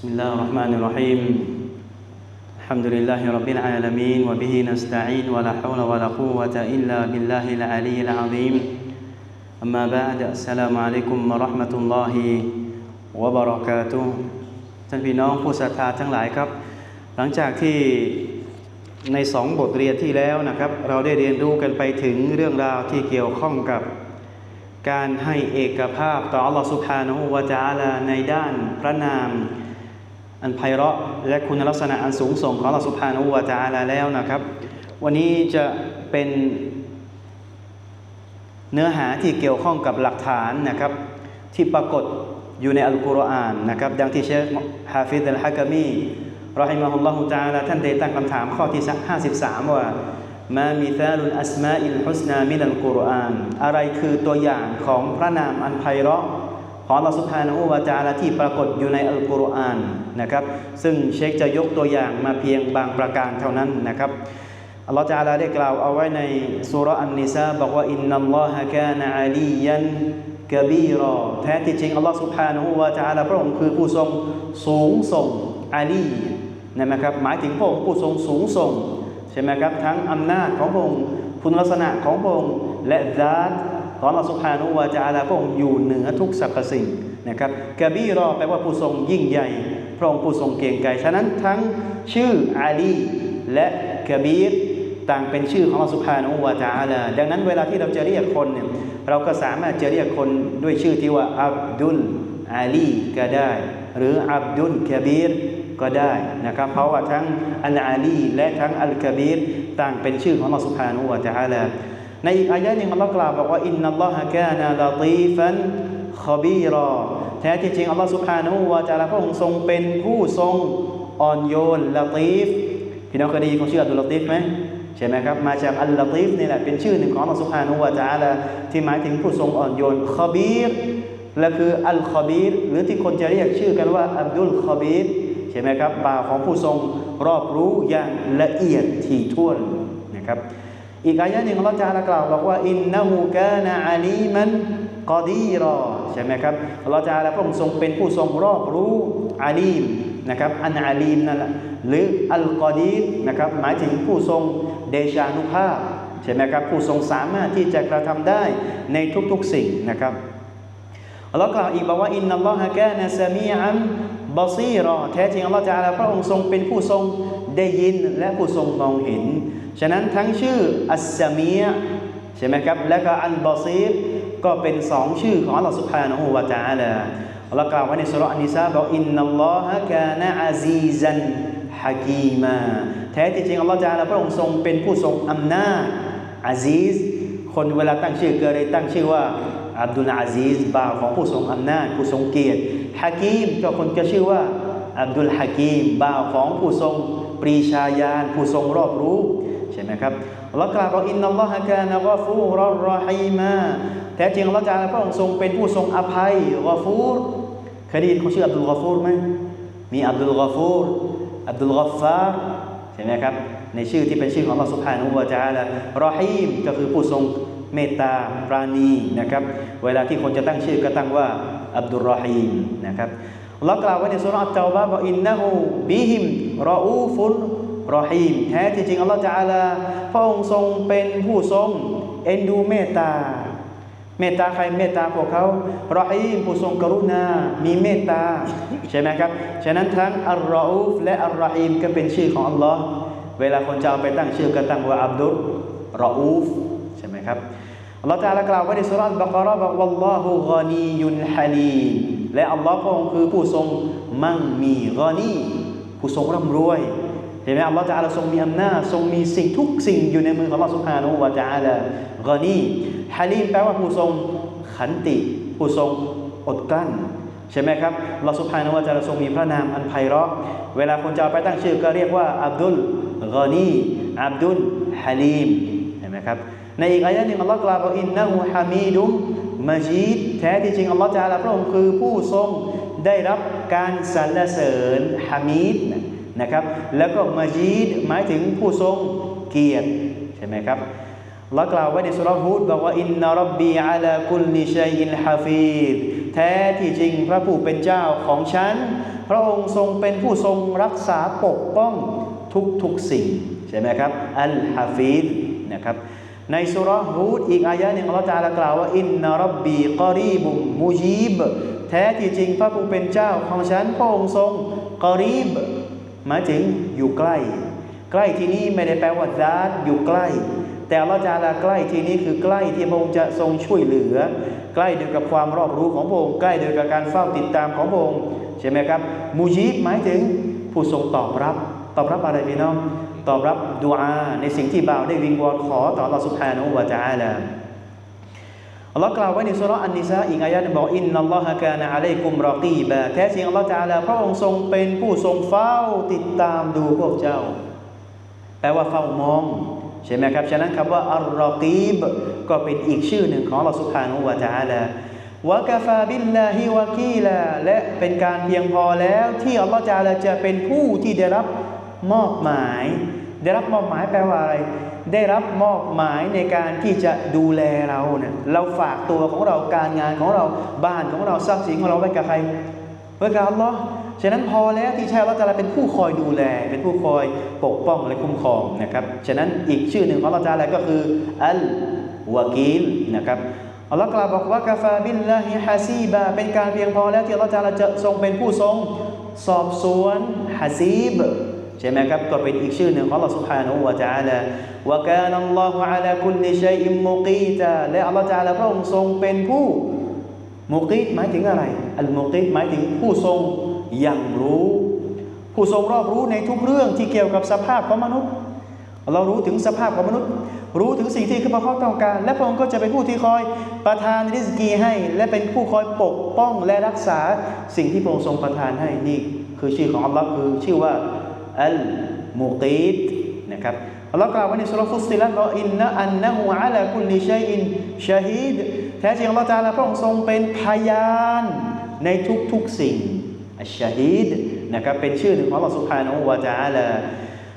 بسم الله الرحمن الرحيم الحمد لله رب العالمين وبه نستعين ولا حول ولا قوة إلا بالله العلي العظيم أما بعد السلام عليكم ورحمة الله وبركاته ท่านพี่น้องผู้ศรัทธาทั้งหลายครับ หลังจากที่ในสองบทเรียนที่แล้วนะครับ เราได้เรียนรู้กันไปถึงเรื่องราวที่เกี่ยวข้องกับ การให้เอกภาพต่ออัลลอฮฺสุบฮานะฮูวะ تعالى ในด้านพระนาม อันไพเราะและคุณลักษณะอันสูงส่งของเราสุภานุวาจาลาแล้วนะครับ วันนี้จะเป็นเนื้อหาที่เกี่ยวข้องกับหลักฐานนะครับ ที่ปรากฏอยู่ในอัลกุรอานนะครับ ดังที่เชคฮาฟิดอัลฮะกามีราอฮิมะฮุลลอฮุจาลาท่านได้ตั้งคำถามข้อที่ 53 ว่ามามิซาลุลอัสมาอิลฮุสนามินัลกุรอานอะไรคือตัวอย่างของพระนามอันไพเราะ ของอัลลอฮฺสุบฮานะฮูวะตะอาลาที่ปรากฏอยู่ในอัลกุรอานนะครับซึ่งเชคจะยกตัวอย่างมาเพียงบางประการเท่านั้นนะครับอัลลอฮฺตะอาลาได้กล่าวเอาไว้ในสุรอันนิซาบอกว่าอินนัลลอฮะกานะอาลียันกบีรอแท้ที่จริงอัลลอฮฺสุบฮานะฮูวะตะอาลาพระองค์คือผู้ทรงสูงส่งอาลีนะครับหมายถึงพระองค์ผู้ทรงสูงส่งใช่ไหมครับทั้งอำนาจของพระองค์คุณลักษณะของพระองค์และดาต ของอัสุภานุวาจาลาพระองค์อยู่เหนือทุกสรรพสิ่งนะครับกะบีรอแปลว่าผู้ทรงยิ่งใหญ่ พระองค์ผู้ทรงเก่งไกรฉะนั้นทั้งชื่ออาลีและกะบีรต่างเป็นชื่อของอัลสุภานุวาจาลาดังนั้นเวลาที่เราจะเรียกคนเนี่ยเราก็สามารถจะเรียกคนด้วยชื่อที่ว่าอับดุลอาลีก็ได้ หรืออับดุลกะบีรก็ได้นะครับเพราะว่าทั้งอัลอาลีและทั้งอัลกะบีรต่างเป็นชื่อของอัลสุภานุวาจาลา ในอีกอายะหนึ่งอัลลอฮ์กล่าวบอกว่าอินนัลลอฮะกานาลาตีฟันขบีรอแท้ที่จริงอัลลอฮ์สุบฮานะวาจาราพระองค์ทรงเป็นผู้ทรงอ่อนโยนละตีฟพี่น้องเคยได้ยินของชื่ออัลละตีฟไหมใช่ไหมครับมาจากอัลละตีฟนี่แหละเป็นชื่อหนึ่งของอัลลอฮ์สุบฮานะวาจาราที่หมายถึงผู้ทรงอ่อนโยนขบีรและคืออัลขบีรหรือที่คนจะเรียกชื่อกันว่าอับดุลขบีรใช่ไหมครับปาาของผู้ทรงรอบรู้อย่างละเอียดถี่ถ้วนนะครับ อีกอายะหนึ่งอัลลอฮฺจะกล่าวบอกว่าอินนะฮูกานะอาลีมันกอดีรอใช่ไหมครับอัลลอฮฺจะพระองค์ทรงเป็นผู้ทรงรอบรู้อาลีมนะครับอันอาลีมนั่นแหละหรืออัลกอดีรนะครับหมายถึงผู้ทรงเดชานุภาพใช่ไหมครับผู้ทรงสามารถที่จะกระทำได้ในทุกๆสิ่งนะครับอัลลอฮฺกล่าวอีกบอกว่าอินนัลลอฮะกานะซามีอันบอซีรอแท้จริงอัลลอฮฺจะอาลาพระองค์ทรงเป็นผู้ทรง ได้ยินและผู้ทรงมองเห็น ฉะนั้นทั้งชื่ออัสซามียใช่ไหมครับ และก็อันบอซีรก็เป็นสองชื่อของอัลลอฮฺสุบฮานะฮูวาจาลาอัลลอฮ์กล่าวไว้ในสุรอานิซาบอกอินนัลลอฮะกานะอาซีซันฮะกีมาแท้จริงอัลลอฮฺจาลาพระองค์ทรงเป็นผู้ทรงอำนาจอาซีซคนเวลาตั้งชื่อก็เลยตั้งชื่อว่าอับดุลอาซีซบ่าวของผู้ทรงอำนาจผู้ทรงเกียรติฮะกีมก็คนก็ชื่อว่าอับดุลฮะกีมบ่าวของผู้ทรง ปรีชาญาณผู้ทรงรอบรู้ใช่ไหมครับอัลลอฮ์กล่าวว่าอินนัลลอฮะกานะกอฟูรอรอฮีมาแท้จริงอัลลอฮ์จะพระองค์ทรงเป็นผู้ทรงอภัยกอฟูรเคยได้ยินเขาชื่ออับดุลกอฟูรไหมมีอับดุลกอฟูรอับดุลกอฟาร์ใช่ไหมครับในชื่อที่เป็นชื่อของอัลลอฮ์สุบฮานุวะจาละรอฮีมก็คือผู้ทรงเมตตาปราณีนะครับ เวลาที่คนจะตั้งชื่อก็ตั้งว่าอับดุลรอฮีมนะครับอัลลอฮ์กล่าวไว้ในสุรอัตเตาบะว่าอินนะฮูบิฮิม รออูฟุนรอฮีมแท้จริงอัลลอฮ์จะอาลาพระองค์ทรงเป็นผู้ทรงเอ็นดูเมตตา เมตตาใครเมตตาพวกเขารอฮีมผู้ทรงกรุณา มีเมตตาใช่ไหมครับ ฉะนั้นทั้งอัลรออูฟและอัลรอฮีมก็เป็นชื่อของอัลลอฮ์เวลาคนจะเอาไปตั้งชื่อก็ตั้งว่าอับดุลรออูฟใช่ไหมครับอัลลอฮฺตาลากล่าวไว้ในสุรษบักราบอกวัลลอฮุกานียุนฮาลีและอัลลอฮ์พระองค์คือผู้ทรงมั่งมีกานี ผู้ทรงร่ำรวยเห็นไหมอัลลอฮฺตาลาทรงมีอำนาจทรงมีสิ่งทุกสิ่งอยู่ในมือของอัลลอฮฺสุบฮานาอูวะตาลากานีฮาลีมแปลว่าผู้ทรงขันติ ผู้ทรงอดกลั้นใช่ไหมครับอัลลอฮฺสุบฮานวะตาลาทรงมีพระนามอันไพเราะเวลาคนจะเอาไปตั้งชื่อก็เรียกว่าอับดุลกานีอับดุลฮาลีมเห็นไหมครับในอีกอายะหนึ่งอัลลอฮ์กล่าวว่าอินนะฮูฮามีดุมมาจีดแท้ที่จริงอัลลอฮ์จะอาลาพระองค์คือผู้ทรง ได้รับการสรรเสริญฮามีดนะครับ แล้วก็มาจีดหมายถึงผู้ทรงเกียรติใช่ไหมครับอัลลอฮ์กล่าวไว้ในสุรฮูดบอกว่าอินนารบบีอาลาคุลลิชัยอินฮาฟีดแท้ที่จริงพระผู้เป็นเจ้าของฉัน พระองค์ทรงเป็นผู้ทรงรักษาปกป้องทุกทุกๆสิ่ง ใช่ไหมครับ อัลฮะฟีดนะครับในสุรฮูดอีกอายะหนึ่งอัลลอฮฺตะกล่าวว่าอินนารบบีกอรีบุมมุจีบ แท้ที่จริงพระผู้เป็นเจ้าของฉันพระองค์ทรงกอรีบมายถึงอยู่ใกล้ ใกล้ที่นี้ไม่ได้แปลว่าดาดอยู่ใกล้ แต่เราจะลาใกล้ที่นี้คือใกล้ที่พระองค์จะทรงช่วยเหลือ ใกล้เดียวกับความรอบรู้ของพระองค์ใกล้เดียวกับการเฝ้าติดตามของพระองค์ใช่ไหมครับมูจิบหมายถึงผู้ทรงตอบรับ ตอบรับอะไรพี่น้อง ตอบรับดูอาในสิ่งที่บ่าวได้วิงวอนขอต่อเราสุภาโนวาจาแล้ว อัลลอฮ์กล่าวไว้ในสุรอันนิซาอีกอายะนึงบอกอินนัลลอฮะกานะอะลัยกุมรอกีบะแท้จริงอัลลอฮ์จาลาพระองค์ทรงเป็นผู้ทรงเฝ้าติดตามดูพวกเจ้า แปลว่าเฝ้ามอง ใช่ไหมครับ ฉะนั้นคำว่าอัลรอกีบก็เป็นอีกชื่อหนึ่งของอัลลอฮ์สุภาโนวะจาลาวะกาฟาบิลลาฮิวะกีลาและเป็นการเพียงพอแล้วที่อัลลอฮ์จาลาจะเป็นผู้ที่ได้รับมอบหมาย ได้รับมอบหมายแปลว่าอะไร ได้รับมอบหมายในการที่จะดูแลเราเนี่ยเราฝากตัวของเราการงานของเราบ้านของเราทรัพย์สินของเราไว้กับใครไว้กับอัลลอฮ์ฉะนั้นพอแล้วที่ใช่อัลลอฮ์จะเป็นผู้คอยดูแล เป็นผู้คอยปกป้องและคุ้มครองนะครับฉะนั้นอีกชื่อหนึ่งของอัลลอฮ์จะก็คืออัลวากีลนะครับอัลลอฮ์กล่าวบอกว่ากาฟาบิลลาฮิฮาซีบะเป็นการเพียงพอแล้วที่อัลลอฮ์จะทรงเป็นผู้ทรง สอบสวนฮาซีบ ใช่ไหมครับก็เป็นอีกชื่อหนึ่งของ Allah سبحانه และ تعالى ว่าการอัลลอฮฺ على كل شيء مقيتا และ Allah تعالى พระองค์ทรงเป็นผู้มุกีตหมายถึงอะไรอัลมุกีตหมายถึงผู้ทรงอย่างรู้ ผู้ทรงรอบรู้ในทุกเรื่องที่เกี่ยวกับสภาพของมนุษย์ เรารู้ถึงสภาพของมนุษย์ รู้ถึงสิ่งที่คือพระเขาต้องการ และพระองค์ก็จะเป็นผู้ที่คอยประทานริสกีให้ และเป็นผู้คอยปกป้องและรักษาสิ่งที่พระองค์ทรงประทานให้นี่คือชื่อของอัลลอฮ์คือชื่อว่า อัลมุกีดนะครับอัลลอฮ์กล่าวไว้ในสุรฟุสติลัตว่าอินนะอันนะฮูอะลาคุลนิชัยอินชาฮิดแท้จริงอัลลอฮ์ตาลาพระองค์ทรงเป็นพยานในทุกๆสิ่งอัชชาฮิดนะครับเป็นชื่อหนึ่งของอัลลอฮ์สุภาโนวะจาลา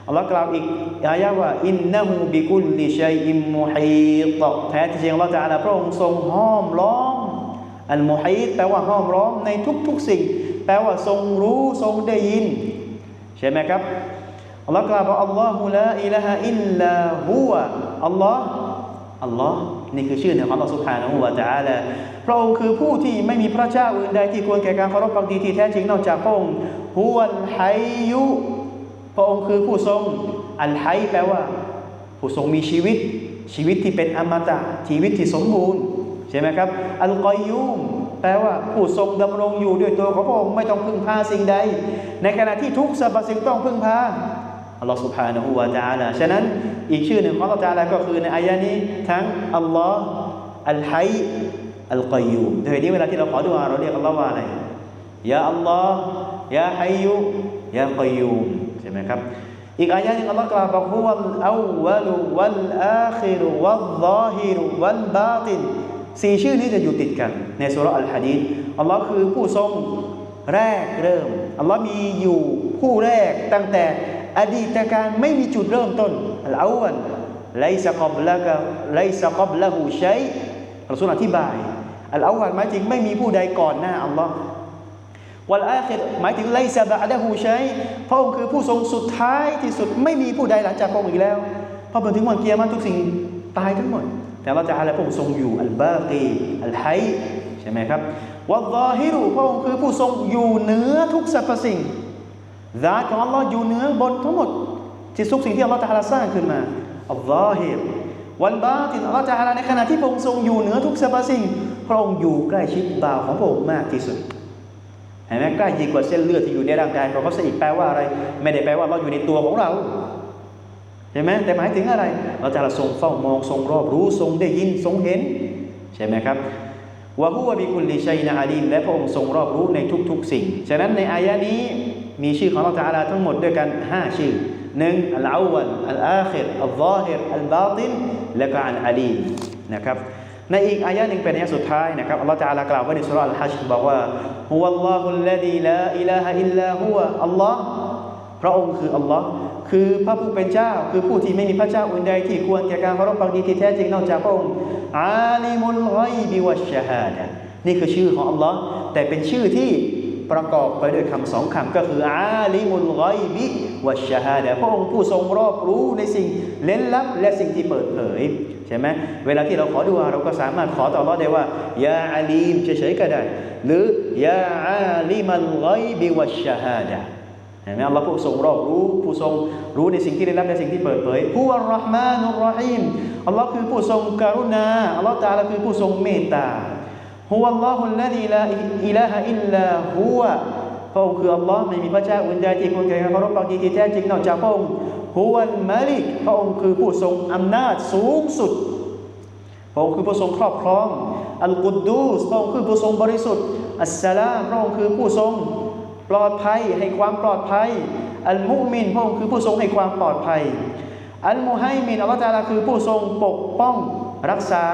อัลลอฮ์กล่าวอีกอายะว่าอินนะฮูบิกุลลิชัยอิมมุฮีตแท้จริงอัลลอฮ์ตาลาพระองค์ทรงห้อมล้อมอันมุฮีตแปลว่าห้อมล้อมในทุกๆสิ่ง แปลว่าทรงรู้ทรงได้ยิน ใช่ไหมครับอัลลอฮ์กล่าวว่าอัลลอฮุลาอิลาฮอิลลาฮูอัลลอฮ์อัลลอฮ์นี่คือชื่อของอัลลอฮ์สุบฮานะฮูวะตะอาลาพระองค์คือผู้ที่ไม่มีพระเจ้าอื่นใดที่ควรแก่การเคารพบังดีที่แท้จริงนอกจากพระองค์ฮุวัลไหยุพระองค์คือผู้ทรง อัลไหแปลว่า ผู้ทรงมีชีวิต ชีวิตที่เป็นอมตะชีวิตที่สมบูรณ์ใช่ไหมครับอัลกอยุม แปลว่าผู้ทรงดำรงอยู่ด้วยตัวของพระองค์ไม่ต้องพึ่งพาสิ่งใด ในขณะที่ทุกสรรพสิ่งต้องพึ่งพาอัลลอฮฺสุภาณหูวาจาละฉะนั้นอีกชื่อหนึ่งของอัลลอฮฺจาละก็คือในอายะนี้ทั้งอัลลอฮฺอัลไฮอัลกอยูมเดี๋ยวนี้เวลาที่เราขอดูอาเราเรียกอัลลอฮฺว่าอะไรยาอัลลอฮฺยาไฮยูยากอยูมใช่ไหมครับอีกอายะหนึ่งอัลลอฮ์กล่าวบอกฮุวัลอัลวัลวัลอาคิรวัลซาฮิรวัลบาติน สี่ชื่อนี้จะอยู่ติดกันในสุราะห์อัลฮะดีษอัลลอฮ์คือผู้ทรงแรกเริ่มอัลลอฮ์มีอยู่ผู้แรกตั้งแต่อดีตการไม่มีจุดเริ่มต้นอัลอาวันไลซะกับละกะไลซะกับละหูชัยเราสุนอธิบายอัลอาวันหมายถึงไม่มีผู้ใดก่อนหน้าอัลลอฮ์วัลอาคิรหมายถึงไลซาบะดะฮูชัยพระองค์คือผู้ทรงสุดท้ายที่สุดไม่มีผู้ใดหลังจากพระองค์อีกแล้วพอถึงวันเกียรติทุกสิ่งตายทั้งหมด แต่เราจะอะไรพระองค์ทรงอยู่อัลบากีอัลไฮใช่ไหมครับวัลลอฮิรุพระองค์คือผู้ทรงอยู่เหนือทุกสรรพสิ่งซาของอัลลอฮ์อยู่เหนือบนทั้งหมดที่ทุกสิ่งที่อัลลอฮ์ตะอาลาสร้างขึ้นมาอัลลอฮิรวันบาตินอัลลอฮ์ตะอาลาในขณะที่พระองค์ทรงอยู่เหนือทุกสรรพสิ่งพระองค์อยู่ใกล้ชิดบ่าวของพระองค์มากที่สุดเห็นไหมใกล้ยิ่งกว่าเส้นเลือดที่อยู่ในร่างกายเราก็สอีกแปลว่าอะไร ไม่ได้แปลว่าเราอยู่ในตัวของเรา เห็นไหมแต่หมายถึงอะไรเราจะทรงเฝ้ามองทรงรอบรู้ทรงได้ยินทรงเห็น ใช่ไหมครับวะฮุวะบิคุลลิชัยนาอาลีมและพระองค์ทรงรอบรู้ในทุกๆ สิ่ง ฉะนั้นในอายะนี้มีชื่อของเราจะอาลาทั้งหมดด้วยกัน 5 ชื่อหนึ่งอัลอาวันอัลอาคิรอัลซาฮิรอัลบาตินและก็อัลอาลีมนะครับในอีกอายะหนึ่งเป็นอายะสุดท้ายนะครับอัลลอฮฺตะอาลากล่าวไว้ในสุราอัลฮัจญ์บอกว่าฮุวัลลอฮุลลดีลาอิลาฮะอิลลาฮุวะอัลลอฮ์พระองค์คืออัลลอฮ์ คือพระผู้เป็นเจ้า คือผู้ที่ไม่มีพระเจ้าอื่นใดที่ควรแก่การเคารพบางดีที่แท้จริงนอกจากพระองค์อาลิมุลไกบิวัชฮาดะนี่คือชื่อของอัลลอฮ์แต่เป็นชื่อที่ประกอบไปด้วยคำสองคำก็คืออาลิมุลไกบิวัชาฮาดะพระองค์ผู้ทรงรอบรู้ในสิ่งเล้นลับและสิ่งที่เปิดเผยใช่ไหมเวลาที่เราขอดุอาเราก็สามารถขอต่ออัลลอฮ์ได้ว่ายาอาลีมเฉยๆก็ได้ หรือยาอาลิมัลไกบิวัชชาฮาดะ เห็นไหมอัลลอฮ์ผู้ทรงรอบรู้ผู้ทรงรู้ในสิ่งที่ได้รับและสิ่งที่เปิดเผยผู้อัลรอฮ์มานุรรอฮีมอัลลอฮ์คือผู้ทรงกรุณาอัลลอฮ์ตาลาคือผู้ทรงเมตตาฮุวัลลอฮุลลดีลาอิลาฮะอิลลาฮุวะพระองค์คืออัลลอฮ์ไม่มีพระเจ้าอื่นใดที่ควรแก่การเคารพบางทีที่แท้จริงนอกจากพระองค์ฮุวัลมาลิกพระองค์คือผู้ทรงอำนาจสูงสุดพระองค์คือผู้ทรงครอบครองอัลกุดดูสพระองค์คือผู้ทรงบริสุทธิ์อัสสลามพระองค์คือผู้ทรง ปลอดภัยให้ความปลอดภัย อัลมุมินพระองค์คือผู้ทรงให้ความปลอดภัย อัลมุไฮมินอัลลอฮฺตาลาคือผู้ทรงปกป้องรักษา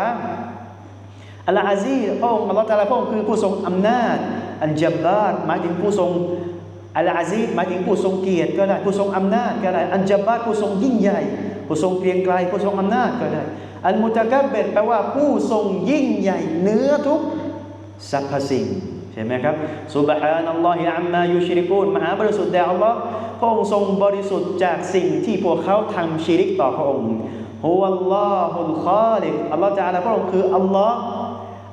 อัลอาซีพระองค์อัลลอฮฺตาลาพระองค์คือผู้ทรงอำนาจ อัลจับบาร์หมายถึงผู้ทรงอัลอาซีหมายถึงผู้ทรงเกียรติก็ได้ผู้ทรงอำนาจก็ได้อัลจับบาร์ผู้ทรงยิ่งใหญ่ ผู้ทรงเกรียงไกรผู้ทรงอำนาจก็ได้ อัลมุตะกับเบดแปลว่าผู้ทรงยิ่งใหญ่เหนือทุกสรรพสิ่ง ใช่ไหมครับสุบฮานัลลอฮิอัมมายุชิริกูนมหาบริสุทธิ์แด่อัลลอฮ์พระองค์ทรงบริสุทธิ์จากสิ่งที่พวกเขาทำชิริกต่อพระองค์ฮุวัลลอฮุลคอลิกอัลลอฮ์จะอาลาพระองค์คืออัลลอฮ์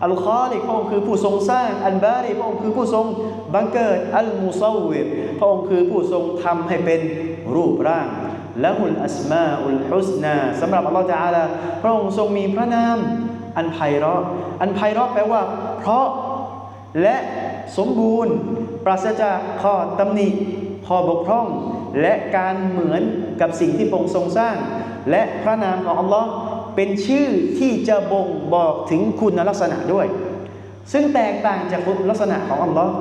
อัลคอลิกพระองค์คือผู้ทรงสร้างอัลบาริพระองค์คือผู้ทรงบังเกิดอัลมุซาวิรพระองค์คือผู้ทรงทำให้เป็นรูปร่างละหุลอัสมาอุลฮุสนาสำหรับอัลลอฮฺจะอาลาพระองค์ทรงมีพระนามอันไพเราะอันไพเราะแปลว่า เพราะ และสมบูรณ์ ปราศจากข้อตำหนิข้อบกพร่อง และการเหมือนกับสิ่งที่พระองค์ทรงสร้าง และพระนามของอัลลอฮ์เป็นชื่อที่จะบ่งบอกถึงคุณลักษณะด้วย ซึ่งแตกต่างจากคุณลักษณะของอัลลอฮ์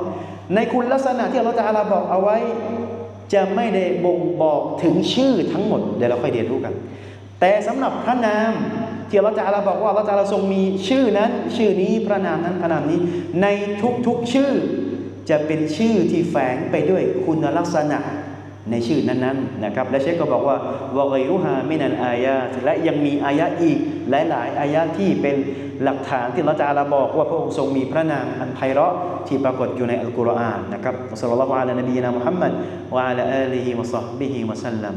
ในคุณลักษณะที่อัลลอฮ์จะอาลาบอกเอาไว้ จะไม่ได้บ่งบอกถึงชื่อทั้งหมดเดี๋ยวเราค่อยเรียนรู้กัน แต่สำหรับพระนาม ที่ลลอฮฺจาลาบอกว่าลลอฮฺจาลาทรงมีชื่อนั้น ชื่อนี้พระนามนั้นพระนามนี้ ในทุกๆชื่อจะเป็นชื่อที่แฝงไปด้วยคุณลักษณะในชื่อนั้นๆนะครับและเชคก็บอกว่าวะกรุฮามินันอายาและยังมีอายะอีกหลายๆอายะที่เป็นหลักฐานที่เราจาลาบอกว่าพระองค์ทรงมีพระนามอันไพเราะที่ปรากฏอยู่ในอัลกุรอานนะครับสัลลัลลอฮุอะลัยนบีนะมุฮัมมัดวะอะลาอาลีฮิวะซอฮบิฮิวะสัลลัม